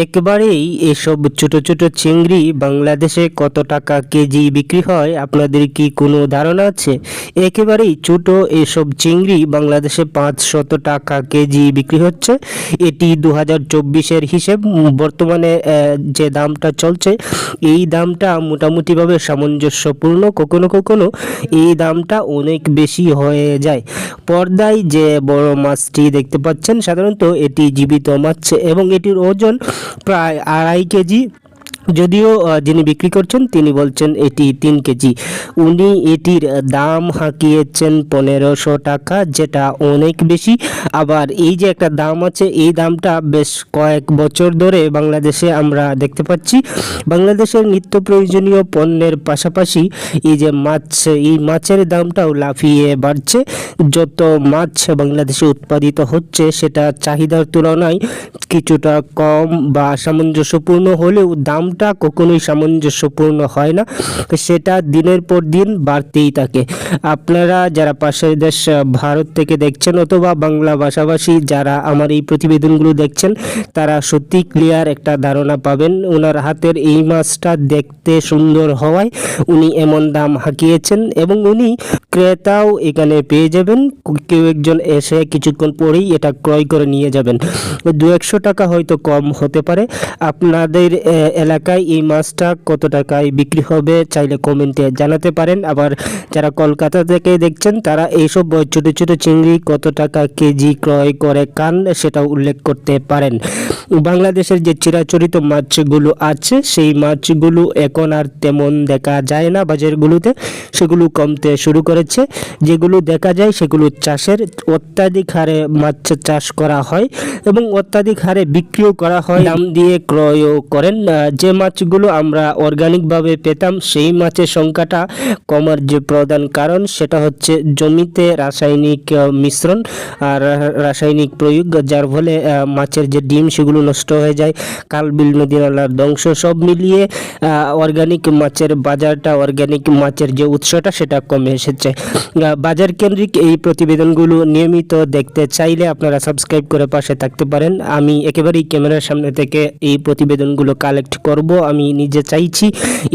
একবারেই এসব ছোট ছোট চিংড়ি বাংলাদেশে কত টাকা কেজি বিক্রি হয়? আপনাদের কি কোনো ধারণা আছে? একেবারেই ছোট এসব চিংড়ি বাংলাদেশে পাঁচশত টাকা কেজি বিক্রি হচ্ছে। এটি দু হাজার চব্বিশের হিসেব। বর্তমানে যে দামটা চলছে, এই দামটা মোটামুটিভাবে সামঞ্জস্যপূর্ণ। কখনো কখনো এই দামটা অনেক বেশি হয়ে যায়। পর্দায় যে বড় মাছটি দেখতে পাচ্ছেন, সাধারণত এটি জীবিত মাছ এবং এটির ওজন প্রায় আড়াই কেজি যদিও যিনি বিক্রি করছেন, তিনি বলছেন এটি তিন কেজি। উনি এটির দাম হাঁকিয়েছেন পনেরোশো টাকা, যেটা অনেক বেশি। আবার এই যে একটা দাম আছে, এই দামটা বেশ কয়েক বছর ধরে বাংলাদেশে আমরা দেখতে পাচ্ছি। বাংলাদেশের নিত্য প্রয়োজনীয় পণ্যের পাশাপাশি এই যে মাছ, এই মাছের দামটাও লাফিয়ে বাড়ছে। যত মাছ বাংলাদেশে উৎপাদিত হচ্ছে, সেটা চাহিদার তুলনায় কিছুটা কম বা সামঞ্জস্যপূর্ণ হলেও দামটা কখনোই সামঞ্জস্যপূর্ণ হয় না। সেটা দিনের পর দিন বাড়তেই থাকে। আপনারা যারা পাশের দেশ ভারত থেকে দেখছেন অথবা বাংলা ভাষাভাষী যারা আমার এই প্রতিবেদনগুলো দেখছেন, তারা সত্যি ক্লিয়ার একটা ধারণা পাবেন। ওনার হাতের এই মাছটা দেখতে সুন্দর হওয়ায় উনি এমন দাম হাঁকিয়েছেন এবং উনি ক্রেতাও এখানে পেয়ে যাবেন। কেউ একজন এসে কিছুক্ষণ পরেই এটা ক্রয় করে নিয়ে যাবেন। দু একশো টাকা হয়তো কম হতে পারে। আপনাদের এলাকায় এই মাছটা কত টাকায় বিক্রি হবে চাইলে কমেন্টে জানাতে পারেন। আবার যারা কলকাতা থেকে দেখছেন, তারা এইসব ছোট ছোট চিংড়ি কত টাকা কেজি ক্রয় করে, কান সেটা উল্লেখ করতে পারেন। বাংলাদেশের যে চিরাচরিত মাছগুলো আছে, সেই মাছগুলো এখন আর তেমন দেখা যায় না বাজারগুলোতে। সেগুলো কমতে শুরু করেছে যেগুলো দেখা যায় সেগুলো চাষের অত্যাধিক হারে মাছ চাষ করা হয় এবং অত্যাধিক হারে বিক্রিও করা হয়। দাম দিয়ে ক্রয়ও করেন। যে মাছগুলো আমরা অর্গানিকভাবে পেতাম, সেই মাছের সংখ্যাটা কমার যে প্রধান কারণ, সেটা হচ্ছে জমিতে রাসায়নিক মিশ্রণ আর রাসায়নিক প্রয়োগ, যার ফলে মাছের যে ডিম সেগুলো নষ্ট হয়ে যায় কাল বিল নদী নালার ধ্বংস সব মিলিয়ে অর্গানিক মাছের বাজারটা অর্গানিক মাছের যে উৎসটা, সেটা কমে এসেছে। বাজার কেন্দ্রিক এই প্রতিবেদনগুলো নিয়মিত দেখতে চাইলে আপনারা সাবস্ক্রাইব করে পাশে থাকতে পারেন। আমি একেবারেই ক্যামেরার সামনে থেকে এই প্রতিবেদনগুলো কালেক্ট করব। আমি নিজে চাইছি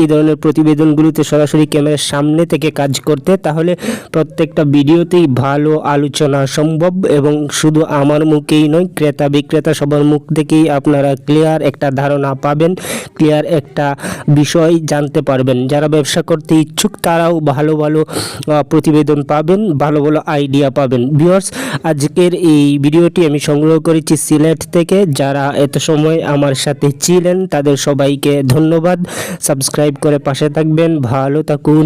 এই ধরনের প্রতিবেদনগুলোতে সরাসরি ক্যামেরার সামনে থেকে কাজ করতে। তাহলে প্রত্যেকটা ভিডিওতেই ভালো আলোচনা সম্ভব এবং শুধু আমার মুখেই নয়, ক্রেতা বিক্রেতা সবার মুখ থেকেই আপনারা ক্লিয়ার একটা ধারণা পাবেন ক্লিয়ার একটা বিষয় জানতে পারবেন। যারা ব্যবসা করতে ইচ্ছুক, তারাও ভালো ভালো প্রতিবেদন পাবেন, ভালো ভালো আইডিয়া পাবেন। ভিউয়ার্স আজকের এই ভিডিওটি আমি সংগ্রহ করেছি সিলেট থেকে। যারা এত সময় আমার সাথে ছিলেন, তাদের সবাইকে ধন্যবাদ। সাবস্ক্রাইব করে পাশে থাকবেন। ভালো থাকুন।